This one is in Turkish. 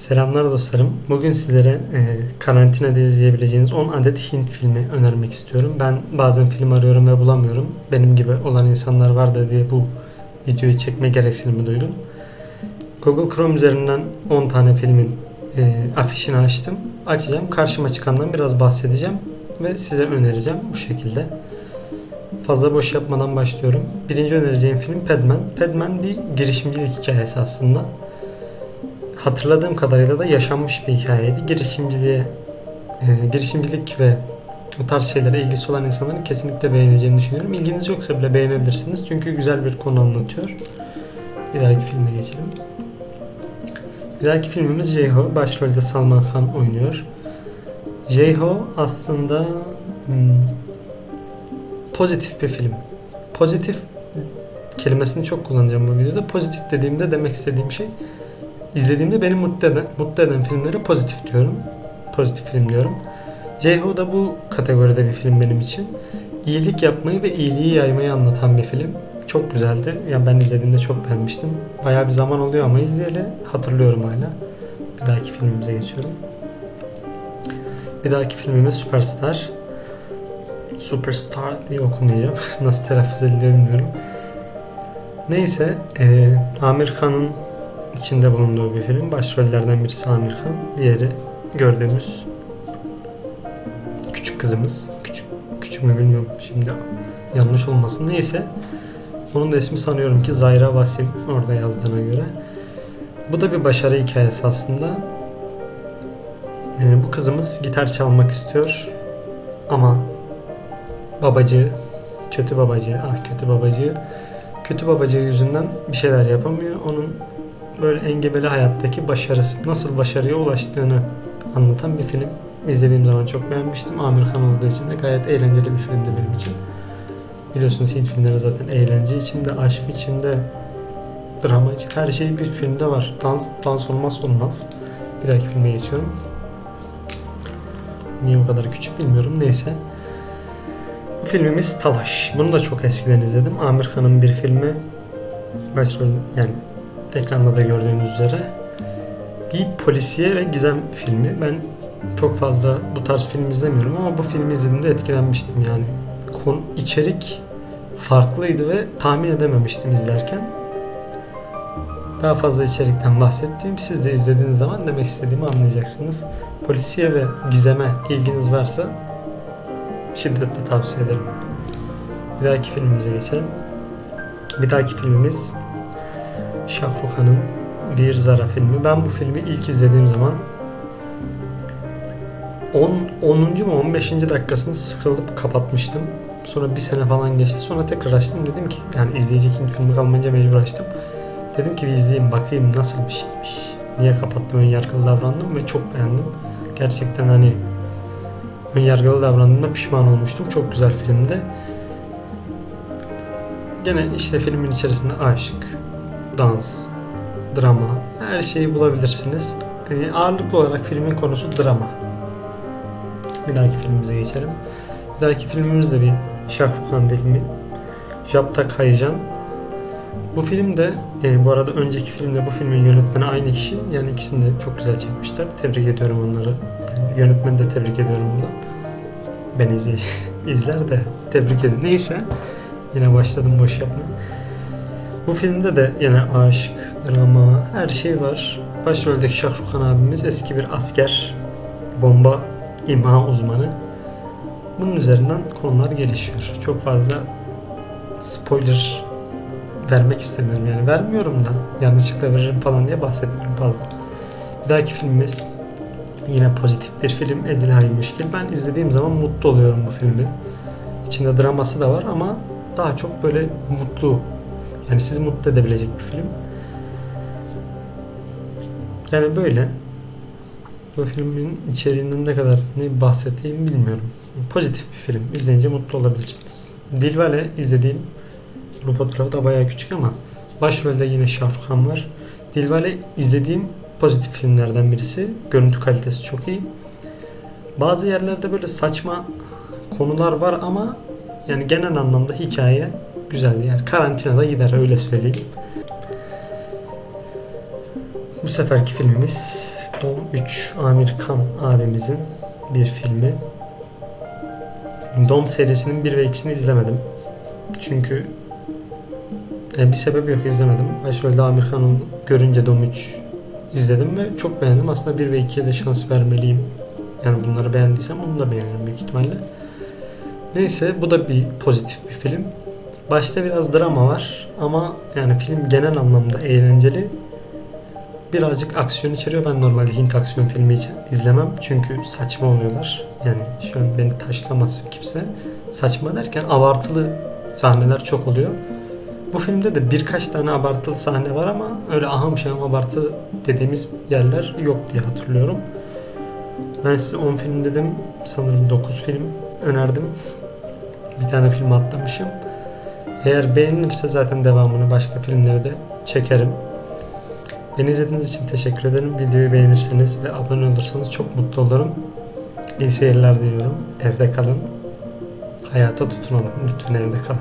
Selamlar dostlarım. Bugün sizlere e, karantinada izleyebileceğiniz 10 adet Hint filmi önermek istiyorum. Ben bazen film arıyorum ve bulamıyorum. Benim gibi olan insanlar vardı diye bu videoyu çekme gereksinimi duydum. Google Chrome üzerinden 10 tane filmin e, afişini açtım. Açacağım. Karşıma çıkandan biraz bahsedeceğim ve size önereceğim bu şekilde. Fazla boş yapmadan başlıyorum. Birinci önereceğim film Padman. Padman bir girişimcilik hikayesi aslında hatırladığım kadarıyla da yaşanmış bir hikayeydi. Girişimciliğe, e, girişimcilik ve o tarz şeylere ilgisi olan insanların kesinlikle beğeneceğini düşünüyorum. İlginiz yoksa bile beğenebilirsiniz. Çünkü güzel bir konu anlatıyor. Bir dahaki filme geçelim. Bir dahaki filmimiz J-Ho. Başrolde Salman Khan oynuyor. J-Ho aslında hmm, pozitif bir film. Pozitif kelimesini çok kullanacağım bu videoda. Pozitif dediğimde demek istediğim şey İzlediğimde beni mutlu eden, mutlu eden filmlere pozitif diyorum. Pozitif film diyorum. J-Ho da bu kategoride bir film benim için. İyilik yapmayı ve iyiliği yaymayı anlatan bir film. Çok güzeldi. Yani ben izlediğimde çok beğenmiştim. Bayağı bir zaman oluyor ama izleyeli hatırlıyorum hala. Bir dahaki filmimize geçiyorum. Bir dahaki filmimiz Superstar. Superstar diye okumayacağım. Nasıl telaffuz ediliyor bilmiyorum. Neyse, e, Amir Khan'ın içinde bulunduğu bir film. Başrollerden birisi Amir Khan, diğeri gördüğümüz küçük kızımız. Küçük küçük mü bilmiyorum şimdi yanlış olmasın. Neyse. Onun da ismi sanıyorum ki Zayra Vasim orada yazdığına göre. Bu da bir başarı hikayesi aslında. Ee, bu kızımız gitar çalmak istiyor ama babacığı, kötü babacığı, ah kötü babacığı, kötü babacığı yüzünden bir şeyler yapamıyor. Onun böyle engebeli hayattaki başarısı, nasıl başarıya ulaştığını anlatan bir film. İzlediğim zaman çok beğenmiştim. Amir Khan olduğu için de gayet eğlenceli bir filmdi benim için. Biliyorsunuz Hint filmleri zaten eğlence içinde, aşk içinde, drama için her şey bir filmde var. Dans, dans olmaz olmaz. Bir dahaki filme geçiyorum. Niye bu kadar küçük bilmiyorum. Neyse. Bu filmimiz Talaş. Bunu da çok eskiden izledim. Amir Khan'ın bir filmi. Başrol yani ekranda da gördüğünüz üzere bir polisiye ve gizem filmi. Ben çok fazla bu tarz film izlemiyorum ama bu filmi izlediğimde etkilenmiştim yani. Konu, içerik farklıydı ve tahmin edememiştim izlerken. Daha fazla içerikten bahsettiğim siz de izlediğiniz zaman demek istediğimi anlayacaksınız. Polisiye ve gizeme ilginiz varsa şiddetle tavsiye ederim. Bir dahaki filmimize geçelim. Bir dahaki filmimiz Şahrukh Khan'ın Bir Zara filmi. Ben bu filmi ilk izlediğim zaman 10. 10. mu 15. dakikasını sıkılıp kapatmıştım. Sonra bir sene falan geçti. Sonra tekrar açtım. Dedim ki yani izleyecek Hint filmi kalmayınca mecbur açtım. Dedim ki bir izleyeyim bakayım nasıl bir şeymiş. Niye kapattım ön yargılı davrandım ve çok beğendim. Gerçekten hani ön yargılı davrandığımda pişman olmuştum. Çok güzel filmdi. Gene işte filmin içerisinde aşk, dans, drama her şeyi bulabilirsiniz. Yani ağırlıklı olarak filmin konusu drama. Bir dahaki filmimize geçelim. Bir dahaki filmimiz de bir Şahrukh Khan filmi. Japta Kaycan. Bu film de e, bu arada önceki filmde bu filmin yönetmeni aynı kişi. Yani ikisini de çok güzel çekmişler. Tebrik ediyorum onları. Yani yönetmeni de tebrik ediyorum burada. Ben izler de tebrik edin. Neyse. Yine başladım boş yapmaya. Bu filmde de yine aşk, drama, her şey var. Başroldeki Şahrukh Khan abimiz eski bir asker, bomba imha uzmanı. Bunun üzerinden konular gelişiyor. Çok fazla spoiler vermek istemiyorum yani vermiyorum da yanlışlıkla veririm falan diye bahsetmiyorum fazla. Bir dahaki filmimiz yine pozitif bir film Edilhay Müşkil. Ben izlediğim zaman mutlu oluyorum bu filmin. İçinde draması da var ama daha çok böyle mutlu yani sizi mutlu edebilecek bir film. Yani böyle. Bu filmin içeriğinden ne kadar ne bahsedeyim bilmiyorum. Pozitif bir film. İzleyince mutlu olabilirsiniz. Dilvale izlediğim bunun fotoğrafı da bayağı küçük ama başrolde yine Şahrukh Khan var. Dilvale izlediğim pozitif filmlerden birisi. Görüntü kalitesi çok iyi. Bazı yerlerde böyle saçma konular var ama yani genel anlamda hikaye güzeldi. Yani karantinada gider öyle söyleyeyim. Bu seferki filmimiz Dom 3 Amir Khan abimizin bir filmi. Dom serisinin 1 ve 2'sini izlemedim. Çünkü yani bir sebebi yok izlemedim. Başrolde Amir Khan'ı görünce Dom 3 izledim ve çok beğendim. Aslında 1 ve 2'ye de şans vermeliyim. Yani bunları beğendiysem bunu da beğenirim büyük ihtimalle. Neyse bu da bir pozitif bir film. Başta biraz drama var ama yani film genel anlamda eğlenceli. Birazcık aksiyon içeriyor. Ben normalde Hint aksiyon filmi izlemem. Çünkü saçma oluyorlar. Yani şu an beni taşlamasın kimse. Saçma derken abartılı sahneler çok oluyor. Bu filmde de birkaç tane abartılı sahne var ama öyle aham şahım abartı dediğimiz yerler yok diye hatırlıyorum. Ben size 10 film dedim. Sanırım 9 film önerdim. Bir tane film atlamışım. Eğer beğenilirse zaten devamını başka filmleri de çekerim. Beni izlediğiniz için teşekkür ederim. Videoyu beğenirseniz ve abone olursanız çok mutlu olurum. İyi seyirler diliyorum. Evde kalın. Hayata tutunalım. Lütfen evde kalın.